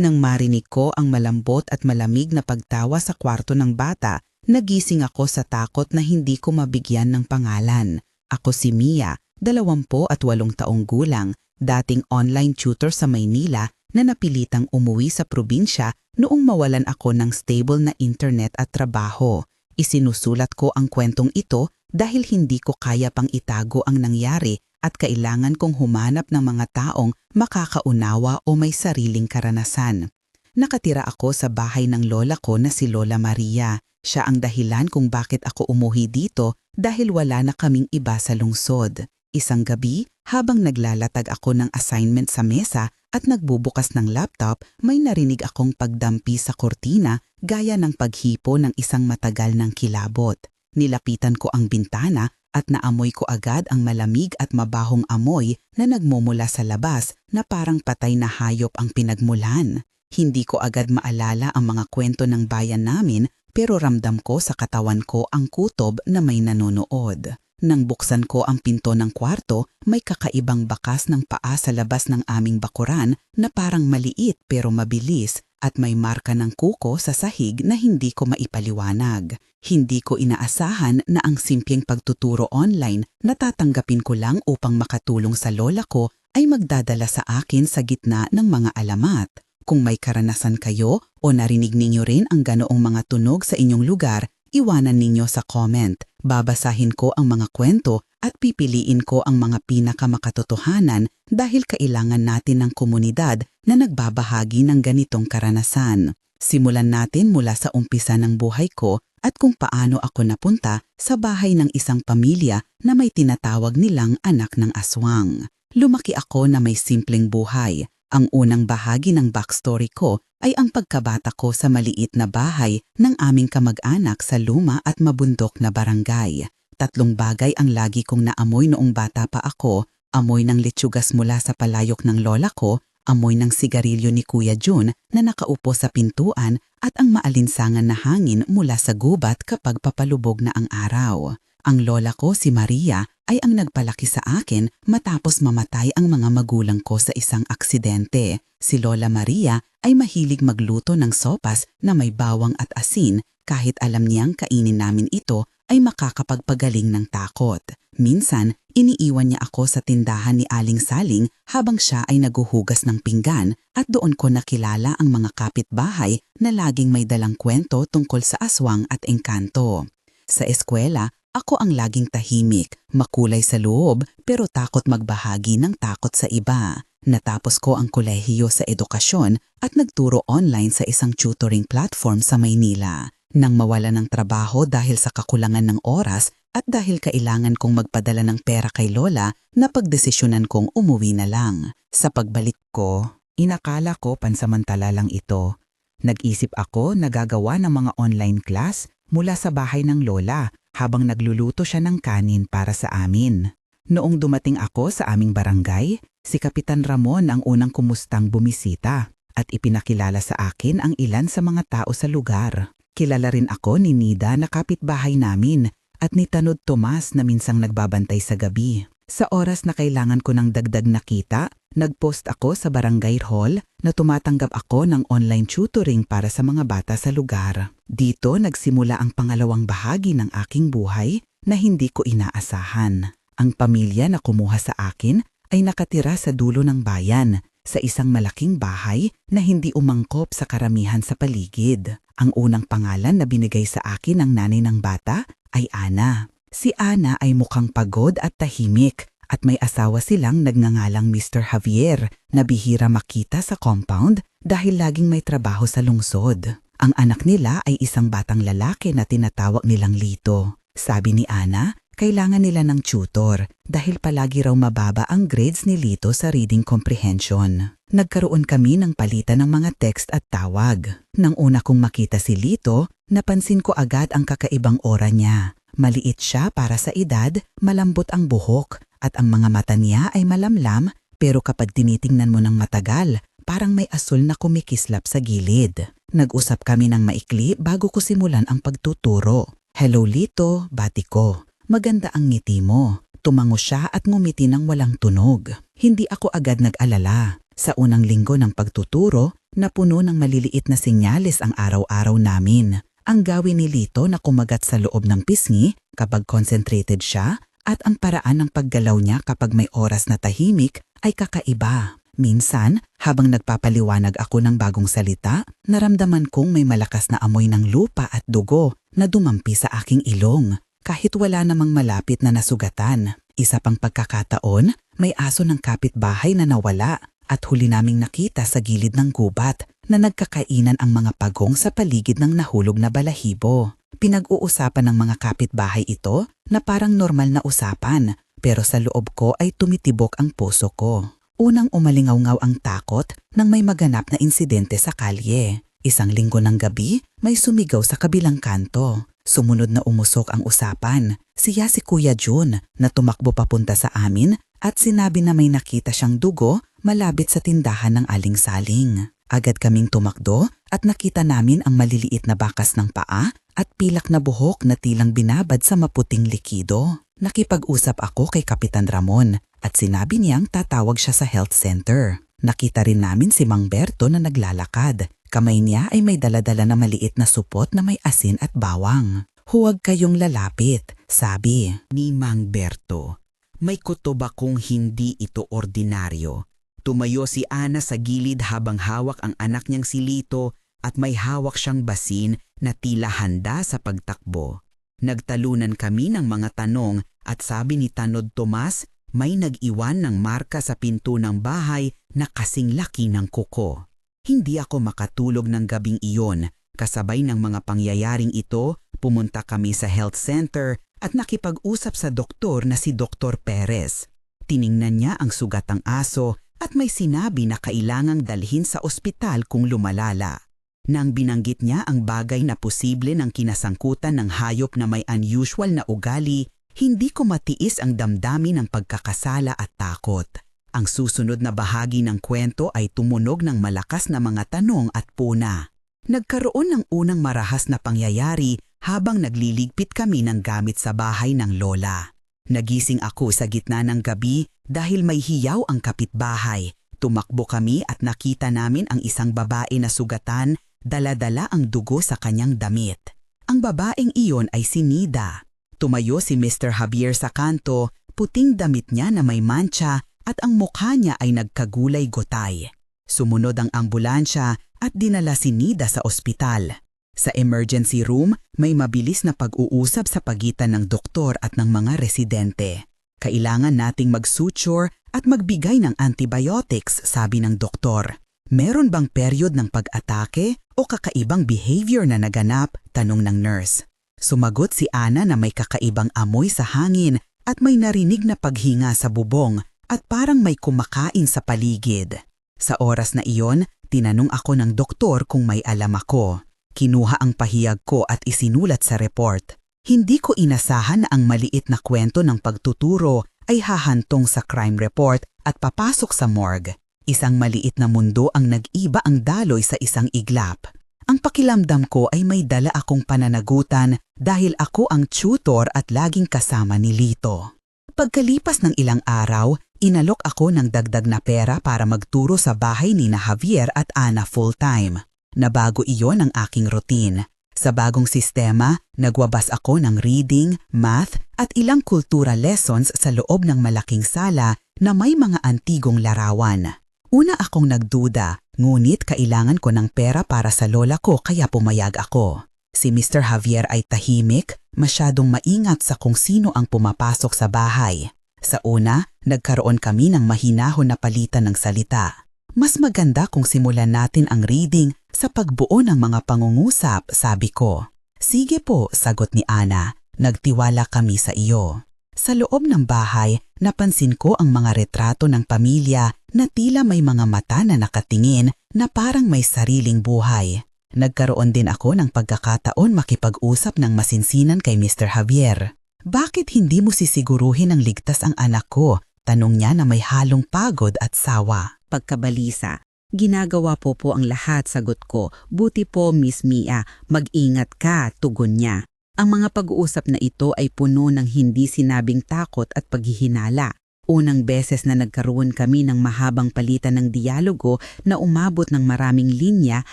Nang marinig ko ang malambot at malamig na pagtawa sa kwarto ng bata, nagising ako sa takot na hindi ko mabigyan ng pangalan. Ako si Mia, dalawampo at walong taong gulang, dating online tutor sa Maynila na napilitang umuwi sa probinsya noong mawalan ako ng stable na internet at trabaho. Isinusulat ko ang kwentong ito dahil hindi ko kaya pang itago ang nangyari at kailangan kong humanap ng mga taong makakaunawa o may sariling karanasan. Nakatira ako sa bahay ng lola ko na si Lola Maria. Siya ang dahilan kung bakit ako umuhi dito dahil wala na kaming iba sa lungsod. Isang gabi, habang naglalatag ako ng assignment sa mesa at nagbubukas ng laptop, may narinig akong pagdampi sa kortina gaya ng paghipo ng isang matagal ng kilabot. Nilapitan ko ang bintana at naamoy ko agad ang malamig at mabahong amoy na nagmumula sa labas na parang patay na hayop ang pinagmulan. Hindi ko agad maalala ang mga kwento ng bayan namin pero ramdam ko sa katawan ko ang kutob na may nanonood. Nang buksan ko ang pinto ng kwarto, may kakaibang bakas ng paa sa labas ng aming bakuran na parang maliit pero mabilis at may marka ng kuko sa sahig na hindi ko maipaliwanag. Hindi ko inaasahan na ang simpleng pagtuturo online na tatanggapin ko lang upang makatulong sa lola ko ay magdadala sa akin sa gitna ng mga alamat. Kung may karanasan kayo o narinig ninyo rin ang ganoong mga tunog sa inyong lugar, iwanan ninyo sa comment. Babasahin ko ang mga kwento at pipiliin ko ang mga pinakamakatotohanan dahil kailangan natin ng komunidad na nagbabahagi ng ganitong karanasan. Simulan natin mula sa umpisa ng buhay ko at kung paano ako napunta sa bahay ng isang pamilya na may tinatawag nilang anak ng aswang. Lumaki ako na may simpleng buhay. Ang unang bahagi ng backstory ko ay ang pagkabata ko sa maliit na bahay ng aming kamag-anak sa luma at mabundok na barangay. Tatlong bagay ang lagi kong naamoy noong bata pa ako, amoy ng litsugas mula sa palayok ng lola ko, amoy ng sigarilyo ni Kuya Jun na nakaupo sa pintuan at ang maalinsangan na hangin mula sa gubat kapag papalubog na ang araw. Ang lola ko si Maria ay ang nagpalaki sa akin matapos mamatay ang mga magulang ko sa isang aksidente. Si Lola Maria ay mahilig magluto ng sopas na may bawang at asin kahit alam niyang kainin namin ito ay makakapagpagaling ng takot. Minsan, iniiwan niya ako sa tindahan ni Aling Saling habang siya ay naguhugas ng pinggan at doon ko nakilala ang mga kapitbahay na laging may dalang kwento tungkol sa aswang at engkanto. Sa eskwela, ako ang laging tahimik, makulay sa loob pero takot magbahagi ng takot sa iba. Natapos ko ang kolehiyo sa edukasyon at nagturo online sa isang tutoring platform sa Maynila. Nang mawala ng trabaho dahil sa kakulangan ng oras at dahil kailangan kong magpadala ng pera kay Lola, napagdesisyonan kong umuwi na lang. Sa pagbalik ko, inakala ko pansamantala lang ito. Nag-isip ako na gagawa ng mga online class mula sa bahay ng Lola habang nagluluto siya ng kanin para sa amin. Noong dumating ako sa aming barangay, si Kapitan Ramon ang unang kumustang bumisita at ipinakilala sa akin ang ilan sa mga tao sa lugar. Kilala rin ako ni Nida na kapitbahay namin at ni Tanod Tomas na minsang nagbabantay sa gabi. Sa oras na kailangan ko ng dagdag na kita, nagpost ako sa barangay hall na tumatanggap ako ng online tutoring para sa mga bata sa lugar. Dito nagsimula ang pangalawang bahagi ng aking buhay na hindi ko inaasahan. Ang pamilya na kumuha sa akin ay nakatira sa dulo ng bayan sa isang malaking bahay na hindi umangkop sa karamihan sa paligid. Ang unang pangalan na binigay sa akin ng nanay ng bata ay Ana. Si Ana ay mukhang pagod at tahimik at may asawa silang nagngangalang Mr. Javier na bihira makita sa compound dahil laging may trabaho sa lungsod. Ang anak nila ay isang batang lalaki na tinatawag nilang Lito. Sabi ni Ana, kailangan nila ng tutor dahil palagi raw mababa ang grades ni Lito sa reading comprehension. Nagkaroon kami ng palitan ng mga text at tawag. Nang una kong makita si Lito, napansin ko agad ang kakaibang aura niya. Maliit siya para sa edad, malambot ang buhok, at ang mga mata niya ay malamlam pero kapag tinitingnan mo ng matagal, parang may asul na kumikislap sa gilid. Nag-usap kami ng maikli bago ko simulan ang pagtuturo. Hello Lito, bati ko. Maganda ang ngiti mo. Tumango siya at ngumiti ng walang tunog. Hindi ako agad nag-alala. Sa unang linggo ng pagtuturo, napuno ng maliliit na senyales ang araw-araw namin. Ang gawin ni Lito na kumagat sa loob ng pisngi kapag concentrated siya at ang paraan ng paggalaw niya kapag may oras na tahimik ay kakaiba. Minsan, habang nagpapaliwanag ako ng bagong salita, naramdaman kong may malakas na amoy ng lupa at dugo na dumampi sa aking ilong kahit wala namang malapit na nasugatan. Isa pang pagkakataon, may aso ng kapitbahay na nawala at huli naming nakita sa gilid ng gubat na nagkakainan ang mga pagong sa paligid ng nahulog na balahibo. Pinag-uusapan ng mga kapitbahay ito na parang normal na usapan pero sa loob ko ay tumitibok ang puso ko. Unang umalingaw-ngaw ang takot nang may maganap na insidente sa kalye. Isang linggo ng gabi, may sumigaw sa kabilang kanto. Sumunod na umusok ang usapan. Siya si Kuya Jun na tumakbo papunta sa amin at sinabi na may nakita siyang dugo malapit sa tindahan ng aling-saling. Agad kaming tumakdo at nakita namin ang maliliit na bakas ng paa at pilak na buhok na tilang binabad sa maputing likido. Nakipag-usap ako kay Kapitan Ramon at sinabi niyang tatawag siya sa health center. Nakita rin namin si Mang Berto na naglalakad. Kamay niya ay may daladala na maliit na supot na may asin at bawang. Huwag kayong lalapit, sabi ni Mang Berto. May kutob akong hindi ito ordinaryo. Tumayo si Ana sa gilid habang hawak ang anak niyang si Lito at may hawak siyang basin na tila handa sa pagtakbo. Nagtalunan kami ng mga tanong at sabi ni Tanod Tomas may nag-iwan ng marka sa pinto ng bahay na kasing laki ng kuko. Hindi ako makatulog ng gabing iyon. Kasabay ng mga pangyayaring ito, pumunta kami sa health center at nakipag-usap sa doktor na si Dr. Perez. Tiningnan niya ang sugatang aso at may sinabi na kailangang dalhin sa ospital kung lumalala. Nang binanggit niya ang bagay na posible ng kinasangkutan ng hayop na may unusual na ugali, hindi ko matiis ang damdami ng pagkakasala at takot. Ang susunod na bahagi ng kwento ay tumunog ng malakas na mga tanong at puna. Nagkaroon ng unang marahas na pangyayari habang nagliligpit kami ng gamit sa bahay ng lola. Nagising ako sa gitna ng gabi dahil may hiyaw ang kapitbahay. Tumakbo kami at nakita namin ang isang babae na sugatan, dala-dala ang dugo sa kanyang damit. Ang babaeng iyon ay si Nida. Tumayo si Mr. Javier sa kanto, puting damit niya na may mancha at ang mukha niya ay nagkagulay gotay. Sumunod ang ambulansya at dinala si Nida sa ospital. Sa emergency room, may mabilis na pag-uusap sa pagitan ng doktor at ng mga residente. Kailangan nating mag-suture at magbigay ng antibiotics, sabi ng doktor. Meron bang period ng pag-atake o kakaibang behavior na naganap? Tanong ng nurse. Sumagot si Ana na may kakaibang amoy sa hangin at may narinig na paghinga sa bubong at parang may kumakain sa paligid. Sa oras na iyon, tinanong ako ng doktor kung may alam ako. Kinuha ang pahiyag ko at isinulat sa report. Hindi ko inasahan na ang maliit na kwento ng pagtuturo ay hahantong sa crime report at papasok sa morgue. Isang maliit na mundo ang nag-iba ang daloy sa isang iglap. Ang pakilamdam ko ay may dala akong pananagutan dahil ako ang tutor at laging kasama ni Lito. Pagkalipas ng ilang araw, inalok ako ng dagdag na pera para magturo sa bahay ni na Javier at Ana full-time. Nabago iyon ang aking routine. Sa bagong sistema, nagwabas ako ng reading, math at ilang kultura lessons sa loob ng malaking sala na may mga antigong larawan. Una akong nagduda, ngunit kailangan ko ng pera para sa lola ko kaya pumayag ako. Si Mr. Javier ay tahimik, masyadong maingat sa kung sino ang pumapasok sa bahay. Sa una, nagkaroon kami ng mahinahon na palitan ng salita. Mas maganda kung simulan natin ang reading sa pagbuo ng mga pangungusap, sabi ko. Sige po, sagot ni Ana. Nagtiwala kami sa iyo. Sa loob ng bahay, napansin ko ang mga retrato ng pamilya na tila may mga mata na nakatingin na parang may sariling buhay. Nagkaroon din ako ng pagkakataon makipag-usap ng masinsinan kay Mr. Javier. Bakit hindi mo sisiguruhin ang ligtas ang anak ko? Tanong niya na may halong pagod at sawa. Pagkabalisa, ginagawa po po ang lahat sagot ko. Buti po Miss Mia, mag-ingat ka, tugon niya. Ang mga pag-uusap na ito ay puno ng hindi sinabing takot at paghihinala. Unang beses na nagkaroon kami ng mahabang palitan ng dialogo na umabot ng maraming linya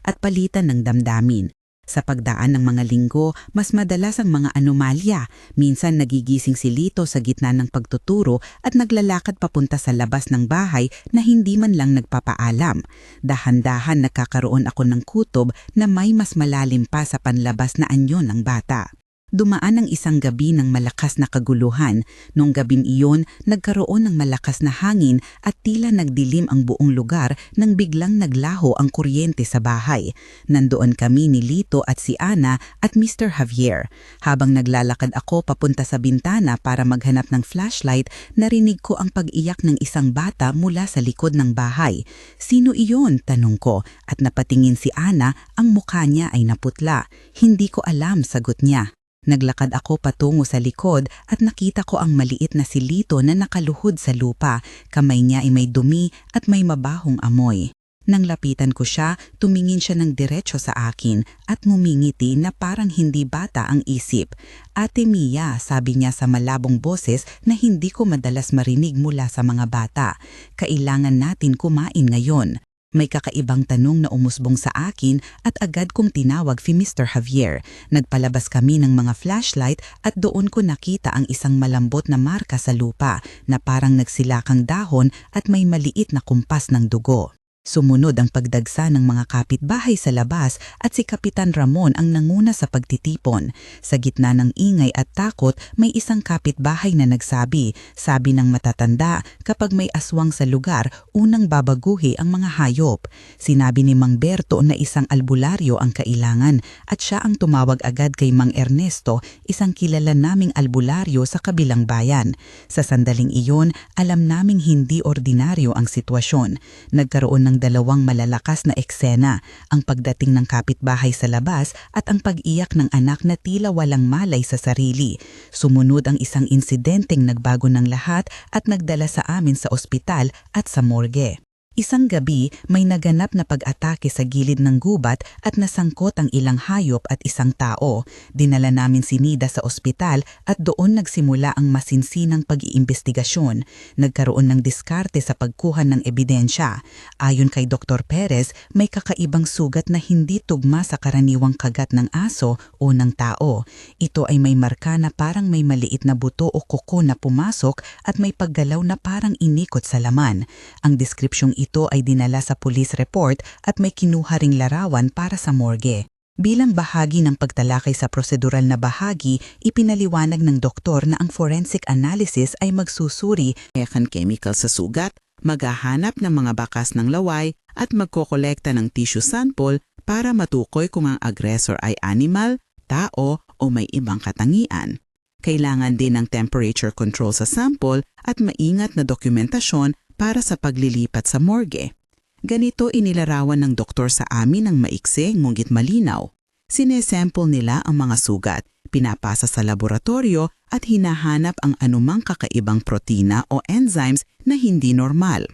at palitan ng damdamin. Sa pagdaan ng mga linggo, mas madalas ang mga anomalya. Minsan nagigising si Lito sa gitna ng pagtuturo at naglalakad papunta sa labas ng bahay na hindi man lang nagpapaalam. Dahan-dahan nagkakaroon ako ng kutob na may mas malalim pa sa panlabas na anyo ng bata. Dumaan ang isang gabi ng malakas na kaguluhan. Nung gabing iyon, nagkaroon ng malakas na hangin at tila nagdilim ang buong lugar nang biglang naglaho ang kuryente sa bahay. Nandoon kami ni Lito at si Ana at Mr. Javier. Habang naglalakad ako papunta sa bintana para maghanap ng flashlight, narinig ko ang pag-iyak ng isang bata mula sa likod ng bahay. Sino iyon? Tanong ko at napatingin si Ana, ang mukha niya ay naputla. Hindi ko alam, sagot niya. Naglakad ako patungo sa likod at nakita ko ang maliit na silito na nakaluhod sa lupa. Kamay niya ay may dumi at may mabahong amoy. Nang lapitan ko siya, tumingin siya ng diretso sa akin at ngumingiti na parang hindi bata ang isip. Ate Mia, sabi niya sa malabong boses na hindi ko madalas marinig mula sa mga bata. Kailangan natin kumain ngayon. May kakaibang tanong na umusbong sa akin at agad kong tinawag si Mr. Javier. Nagpalabas kami ng mga flashlight at doon ko nakita ang isang malambot na marka sa lupa na parang nagsilakang dahon at may maliit na kumpas ng dugo. Sumunod ang pagdagsa ng mga kapitbahay sa labas at si Kapitan Ramon ang nanguna sa pagtitipon. Sa gitna ng ingay at takot, may isang kapitbahay na nagsabi, sabi ng matatanda, kapag may aswang sa lugar, unang babaguhi ang mga hayop. Sinabi ni Mang Berto na isang albularyo ang kailangan at siya ang tumawag agad kay Mang Ernesto, isang kilala naming albularyo sa kabilang bayan. Sa sandaling iyon, alam naming hindi ordinaryo ang sitwasyon. Nagkaroon dalawang malalakas na eksena, ang pagdating ng kapitbahay sa labas at ang pag-iyak ng anak na tila walang malay sa sarili. Sumunod ang isang insidenteng nagbago ng lahat at nagdala sa amin sa ospital at sa morgue. Isang gabi, may naganap na pag-atake sa gilid ng gubat at nasangkot ang ilang hayop at isang tao. Dinala namin si Nida sa ospital at doon nagsimula ang masinsinang pag-iimbestigasyon. Nagkaroon ng diskarte sa pagkuha ng ebidensya. Ayon kay Dr. Perez, may kakaibang sugat na hindi tugma sa karaniwang kagat ng aso o ng tao. Ito ay may marka na parang may maliit na buto o kuko na pumasok at may paggalaw na parang inikot sa laman. Ang deskripsyong ito ay dinala sa police report at may kinuha ring larawan para sa morgue. Bilang bahagi ng pagtalakay sa prosedural na bahagi, ipinaliwanag ng doktor na ang forensic analysis ay magsusuri Ekan chemical sa sugat, maghahanap ng mga bakas ng laway at magkokolekta ng tissue sample para matukoy kung ang aggressor ay animal, tao o may ibang katangian. Kailangan din ng temperature control sa sample at maingat na dokumentasyon para sa paglilipat sa morgue. Ganito inilarawan ng doktor sa amin ng maikse ngunit malinaw. Sinesample nila ang mga sugat, pinapasa sa laboratorio at hinahanap ang anumang kakaibang protina o enzymes na hindi normal.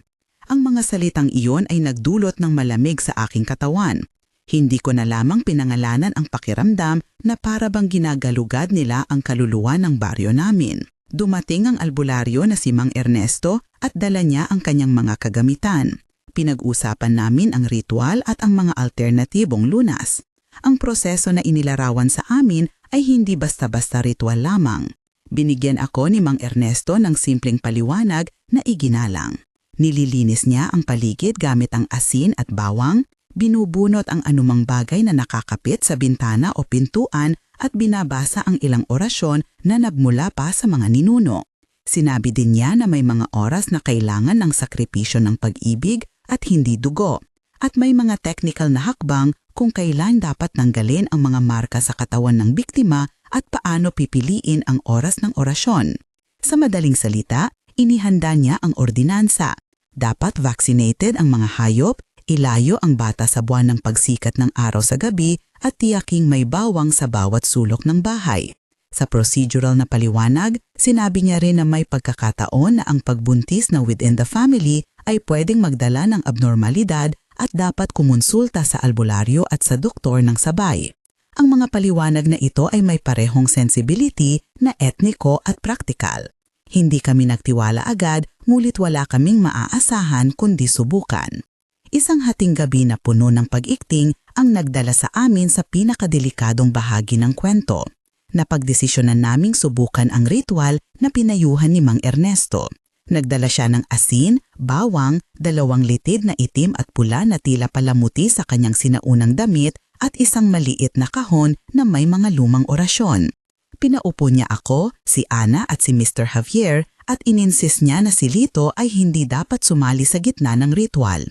Ang mga salitang iyon ay nagdulot ng malamig sa aking katawan. Hindi ko na lamang pinangalanan ang pakiramdam na para bang ginagalugad nila ang kaluluwa ng baryo namin. Dumating ang albularyo na si Mang Ernesto at dala niya ang kanyang mga kagamitan. Pinag-usapan namin ang ritual at ang mga alternatibong lunas. Ang proseso na inilarawan sa amin ay hindi basta-basta ritual lamang. Binigyan ako ni Mang Ernesto ng simpleng paliwanag na iginalang. Nililinis niya ang paligid gamit ang asin at bawang, binubunot ang anumang bagay na nakakapit sa bintana o pintuan at binabasa ang ilang orasyon na nagmula pa sa mga ninuno. Sinabi din niya na may mga oras na kailangan ng sakripisyo ng pag-ibig at hindi dugo. At may mga technical na hakbang kung kailan dapat nanggalin ang mga marka sa katawan ng biktima at paano pipiliin ang oras ng orasyon. Sa madaling salita, inihanda niya ang ordinansa. Dapat vaccinated ang mga hayop, ilayo ang bata sa buwan ng pagsikat ng araw sa gabi at tiyaking may bawang sa bawat sulok ng bahay. Sa procedural na paliwanag, sinabi niya rin na may pagkakataon na ang pagbuntis na within the family ay pwedeng magdala ng abnormalidad at dapat kumonsulta sa albularyo at sa doktor ng sabay. Ang mga paliwanag na ito ay may parehong sensibility na etniko at praktikal. Hindi kami nagtiwala agad, ngulit wala kaming maaasahan kundi subukan. Isang hating gabi na puno ng pag-ikting ang nagdala sa amin sa pinakadelikadong bahagi ng kwento. Napagdesisyonan naming subukan ang ritual na pinayuhan ni Mang Ernesto. Nagdala siya ng asin, bawang, dalawang litid na itim at pula na tila palamuti sa kanyang sinaunang damit at isang maliit na kahon na may mga lumang orasyon. Pinaupo niya ako, si Ana at si Mr. Javier at ininsist niya na si Lito ay hindi dapat sumali sa gitna ng ritual.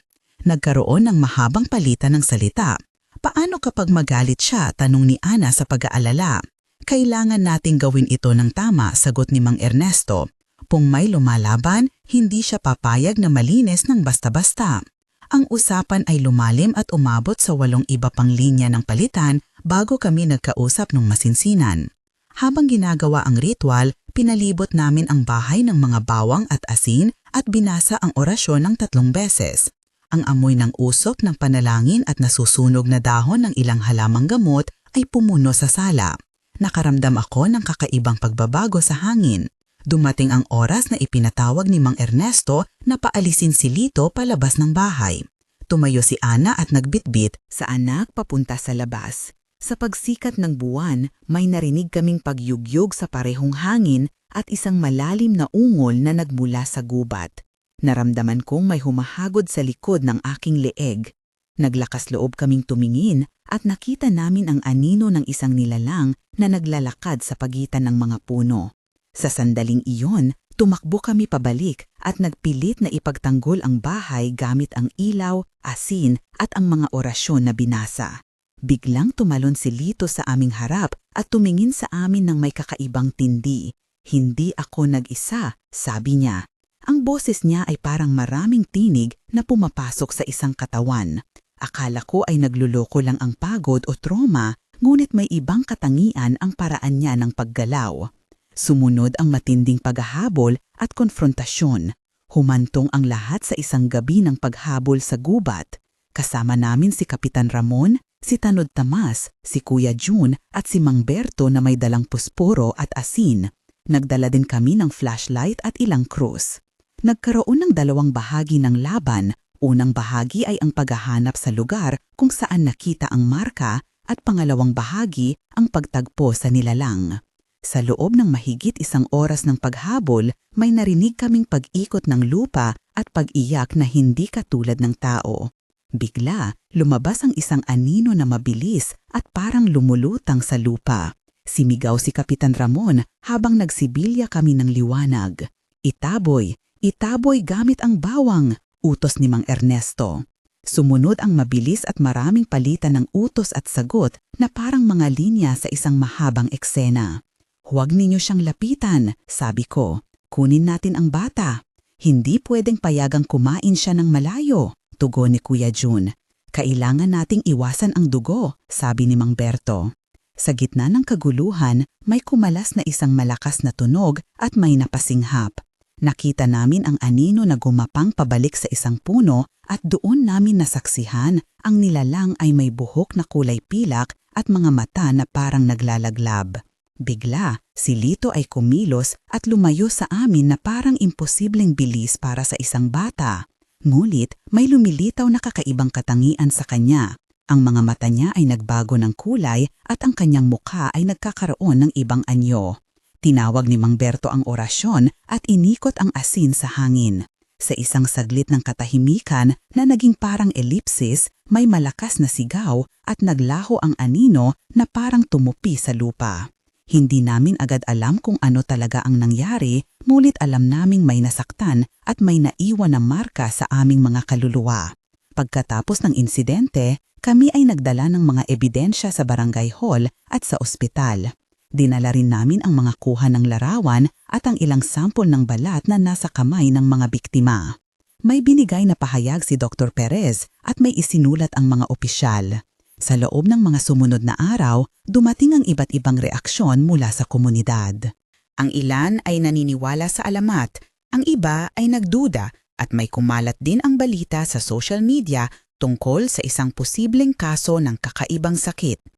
Nagkaroon ng mahabang palitan ng salita. Paano kapag magalit siya, tanong ni Ana sa pag-aalala. Kailangan nating gawin ito ng tama, sagot ni Mang Ernesto. Kung may lumalaban, hindi siya papayag na malinis ng basta-basta. Ang usapan ay lumalim at umabot sa walong iba pang linya ng palitan bago kami nagkausap ng masinsinan. Habang ginagawa ang ritual, pinalibot namin ang bahay ng mga bawang at asin at binasa ang orasyon ng tatlong beses. Ang amoy ng usok ng panalangin at nasusunog na dahon ng ilang halamang gamot ay pumuno sa sala. Nakaramdam ako ng kakaibang pagbabago sa hangin. Dumating ang oras na ipinatawag ni Mang Ernesto na paalisin si Lito palabas ng bahay. Tumayo si Ana at nagbitbit Sa anak papunta sa labas. Sa pagsikat ng buwan, may narinig kaming pagyugyog sa parehong hangin at isang malalim na ungol na nagmula sa gubat. Naramdaman kong may humahagod sa likod ng aking leeg. Naglakas loob kaming tumingin at nakita namin ang anino ng isang nilalang na naglalakad sa pagitan ng mga puno. Sa sandaling iyon, tumakbo kami pabalik at nagpilit na ipagtanggol ang bahay gamit ang ilaw, asin at ang mga orasyon na binasa. Biglang tumalon si Lito sa aming harap at tumingin sa amin ng may kakaibang tindi. Hindi ako nag-isa, sabi niya. Ang boses niya ay parang maraming tinig na pumapasok sa isang katawan. Akala ko ay nagluloko lang ang pagod o trauma, ngunit may ibang katangian ang paraan niya ng paggalaw. Sumunod ang matinding paghahabol at konfrontasyon. Humantong ang lahat sa isang gabi ng paghabol sa gubat. Kasama namin si Kapitan Ramon, si Tanod Tamas, si Kuya June at si Mang Berto na may dalang pusporo at asin. Nagdala din kami ng flashlight at ilang krus. Nagkaroon ng dalawang bahagi ng laban. Unang bahagi ay ang paghahanap sa lugar kung saan nakita ang marka at pangalawang bahagi ang pagtagpo sa nilalang. Sa loob ng mahigit isang oras ng paghabol, may narinig kaming pag-ikot ng lupa at pag-iyak na hindi katulad ng tao. Bigla, lumabas ang isang anino na mabilis at parang lumulutang sa lupa. Simigaw si Kapitan Ramon habang nagsibilya kami ng liwanag. Itaboy, itaboy gamit ang bawang, utos ni Mang Ernesto. Sumunod ang mabilis at maraming palitan ng utos at sagot na parang mga linya sa isang mahabang eksena. Huwag ninyo siyang lapitan, sabi ko. Kunin natin ang bata. Hindi pwedeng payagang kumain siya ng malayo, tugon ni Kuya June. Kailangan nating iwasan ang dugo, sabi ni Mang Berto. Sa gitna ng kaguluhan, may kumalas na isang malakas na tunog at may napasinghap. Nakita namin ang anino na gumapang pabalik sa isang puno at doon namin nasaksihan ang nilalang ay may buhok na kulay pilak at mga mata na parang naglalaglab. Bigla, si Lito ay kumilos at lumayo sa amin na parang imposibleng bilis para sa isang bata. Ngulit, may lumilitaw na kakaibang katangian sa kanya. Ang mga mata niya ay nagbago ng kulay at ang kanyang mukha ay nagkakaroon ng ibang anyo. Tinawag ni Mang Berto ang orasyon at inikot ang asin sa hangin. Sa isang saglit ng katahimikan na naging parang ellipsis, may malakas na sigaw at naglaho ang anino na parang tumupi sa lupa. Hindi namin agad alam kung ano talaga ang nangyari, ngunit alam naming may nasaktan at may naiwan na marka sa aming mga kaluluwa. Pagkatapos ng insidente, kami ay nagdala ng mga ebidensya sa barangay hall at sa ospital. Dinala rin namin ang mga kuha ng larawan at ang ilang sampol ng balat na nasa kamay ng mga biktima. May binigay na pahayag si Dr. Perez at may isinulat ang mga opisyal. Sa loob ng mga sumunod na araw, dumating ang iba't ibang reaksyon mula sa komunidad. Ang ilan ay naniniwala sa alamat, ang iba ay nagduda at may kumalat din ang balita sa social media tungkol sa isang posibleng kaso ng kakaibang sakit.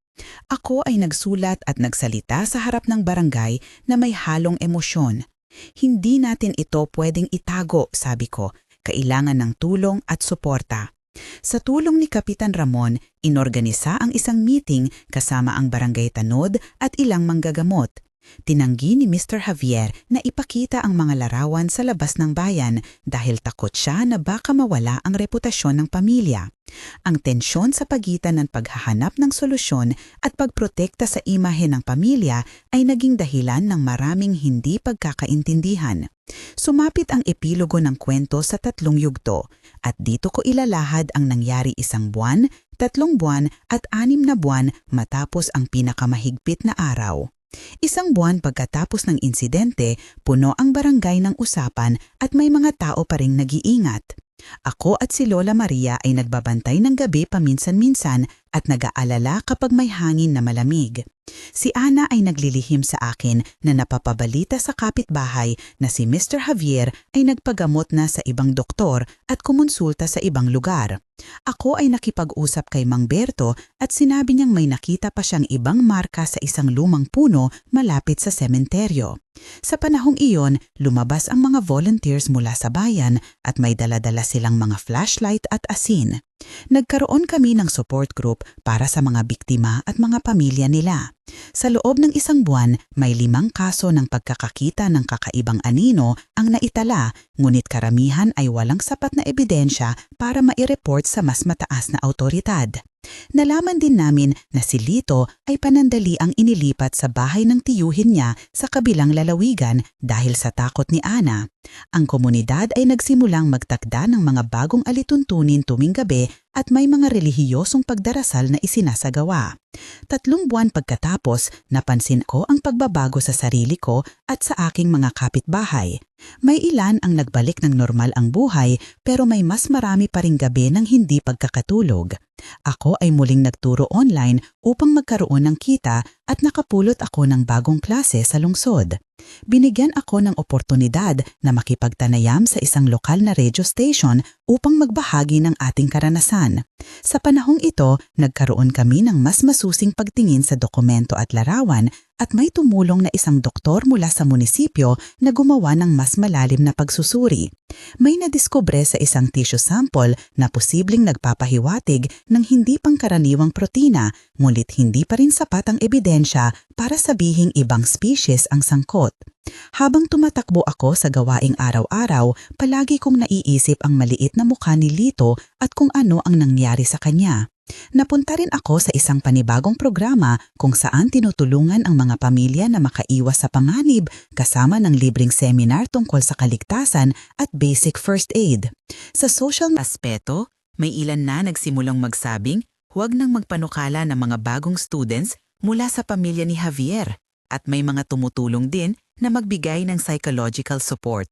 Ako ay nagsulat at nagsalita sa harap ng barangay na may halong emosyon. Hindi natin ito pwedeng itago, sabi ko. Kailangan ng tulong at suporta. Sa tulong ni Kapitan Ramon, inorganisa ang isang meeting kasama ang barangay tanod at ilang manggagamot. Tinanggi ni Mr. Javier na ipakita ang mga larawan sa labas ng bayan dahil takot siya na baka mawala ang reputasyon ng pamilya. Ang tensyon sa pagitan ng paghahanap ng solusyon at pagprotekta sa imahe ng pamilya ay naging dahilan ng maraming hindi pagkakaintindihan. Sumapit ang epilogo ng kwento sa tatlong yugto at dito ko ilalahad ang nangyari isang buwan, tatlong buwan at anim na buwan matapos ang pinakamahigpit na araw. Isang buwan pagkatapos ng insidente, puno ang barangay ng usapan at may mga tao pa ring nag-iingat. Ako at si Lola Maria ay nagbabantay ng gabi paminsan-minsan at nag-aalala kapag may hangin na malamig. Si Ana ay naglilihim sa akin na napapabalita sa kapitbahay na si Mr. Javier ay nagpagamot na sa ibang doktor at kumonsulta sa ibang lugar. Ako ay nakipag-usap kay Mang Berto at sinabi niyang may nakita pa siyang ibang marka sa isang lumang puno malapit sa sementeryo. Sa panahong iyon, lumabas ang mga volunteers mula sa bayan at may daladala silang mga flashlight at asin. Nagkaroon kami ng support group para sa mga biktima at mga pamilya nila. Sa loob ng isang buwan, may limang kaso ng pagkakakita ng kakaibang anino ang naitala, ngunit karamihan ay walang sapat na ebidensya para maireport sa mas mataas na autoridad. Nalaman din namin na si Lito ay panandali ang inilipat sa bahay ng tiyuhin niya sa kabilang lalawigan dahil sa takot ni Ana. Ang komunidad ay nagsimulang magtakda ng mga bagong alituntunin tuming gabi at may mga relihiyosong pagdarasal na isinasagawa. Tatlong buwan pagkatapos, napansin ko ang pagbabago sa sarili ko at sa aking mga kapitbahay. May ilan ang nagbalik ng normal ang buhay pero may mas marami pa ring gabi ng hindi pagkakatulog. Ako ay muling nagturo online upang magkaroon ng kita at nakapulot ako ng bagong klase sa lungsod. Binigyan ako ng oportunidad na makipagtanayam sa isang lokal na radio station upang magbahagi ng ating karanasan. Sa panahong ito, nagkaroon kami ng mas masusing pagtingin sa dokumento at larawan at may tumulong na isang doktor mula sa munisipyo na gumawa ng mas malalim na pagsusuri. May nadiskubre sa isang tissue sample na posibleng nagpapahiwatig ng hindi pangkaraniwang protina, ngunit hindi pa rin sapat ang ebidensya para sabihing ibang species ang sangkot. Habang tumatakbo ako sa gawaing araw-araw, palagi kong naiisip ang maliit na mukha ni Lito at kung ano ang nangyari sa kanya. Napunta rin ako sa isang panibagong programa kung saan tinutulungan ang mga pamilya na makaiwas sa panganib kasama ng libreng seminar tungkol sa kaligtasan at basic first aid. Sa social aspeto, may ilan na nagsimulang magsabing huwag nang magpanukala ng mga bagong students mula sa pamilya ni Javier at may mga tumutulong din na magbigay ng psychological support.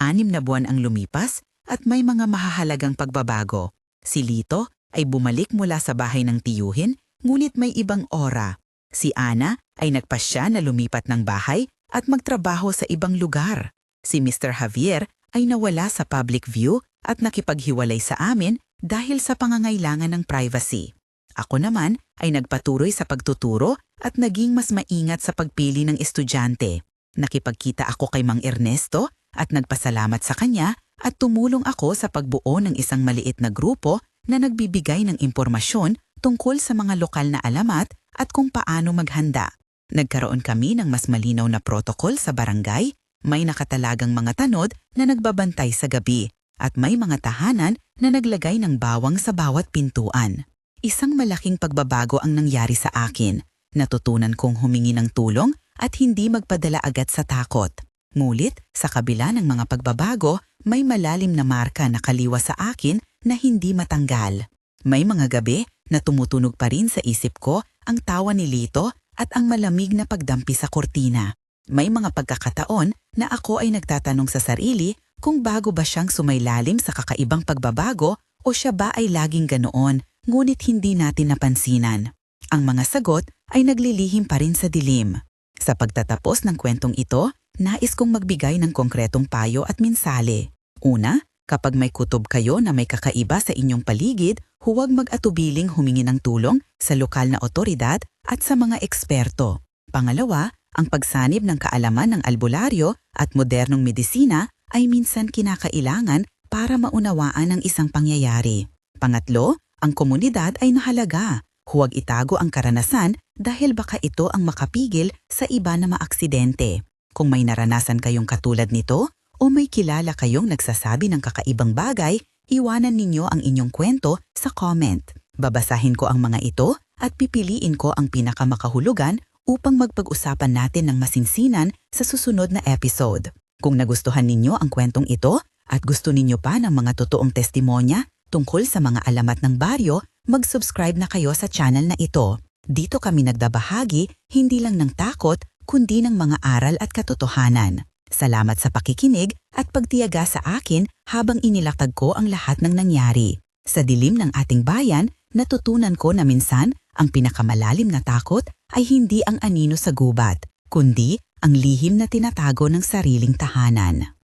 Anim na buwan ang lumipas at may mga mahahalagang pagbabago. Si Lito ay bumalik mula sa bahay ng tiyuhin, ngunit may ibang ora. Si Ana ay nagpasya na lumipat ng bahay at magtrabaho sa ibang lugar. Si Mr. Javier ay nawala sa public view at nakipaghiwalay sa amin dahil sa pangangailangan ng privacy. Ako naman ay nagpatuloy sa pagtuturo at naging mas maingat sa pagpili ng estudyante. Nakipagkita ako kay Mang Ernesto at nagpasalamat sa kanya at tumulong ako sa pagbuo ng isang maliit na grupo na nagbibigay ng impormasyon tungkol sa mga lokal na alamat at kung paano maghanda. Nagkaroon kami ng mas malinaw na protokol sa barangay, may nakatalagang mga tanod na nagbabantay sa gabi, at may mga tahanan na naglagay ng bawang sa bawat pintuan. Isang malaking pagbabago ang nangyari sa akin. Natutunan kong humingi ng tulong at hindi magpadala agad sa takot. Ngulit, sa kabila ng mga pagbabago, may malalim na marka na kaliwa sa akin na hindi matanggal. May mga gabi na tumutunog pa rin sa isip ko ang tawa ni Lito at ang malamig na pagdampi sa kortina. May mga pagkakataon na ako ay nagtatanong sa sarili kung bago ba siyang sumailalim sa kakaibang pagbabago o siya ba ay laging ganoon ngunit hindi natin napansinan. Ang mga sagot ay naglilihim pa rin sa dilim. Sa pagtatapos ng kwentong ito, nais kong magbigay ng konkretong payo at minsale. Una, Kapag may kutob kayo na may kakaiba sa inyong paligid, huwag mag-atubiling humingi ng tulong sa lokal na otoridad at sa mga eksperto. Pangalawa, ang pagsanib ng kaalaman ng albularyo at modernong medisina ay minsan kinakailangan para maunawaan ang isang pangyayari. Pangatlo, ang komunidad ay nahalaga. Huwag itago ang karanasan dahil baka ito ang makapigil sa iba na maaksidente. Kung may naranasan kayong katulad nito o may kilala kayong nagsasabi ng kakaibang bagay, iwanan ninyo ang inyong kwento sa comment. Babasahin ko ang mga ito at pipiliin ko ang pinakamakahulugan upang magpag-usapan natin ng masinsinan sa susunod na episode. Kung nagustuhan ninyo ang kwentong ito at gusto ninyo pa ng mga totoong testimonya tungkol sa mga alamat ng baryo, mag-subscribe na kayo sa channel na ito. Dito kami nagdabahagi hindi lang ng takot kundi ng mga aral at katotohanan. Salamat sa pakikinig at pagtiyaga sa akin habang inilatag ko ang lahat ng nangyari. Sa dilim ng ating bayan, natutunan ko na minsan ang pinakamalalim na takot ay hindi ang anino sa gubat, kundi ang lihim na tinatago ng sariling tahanan.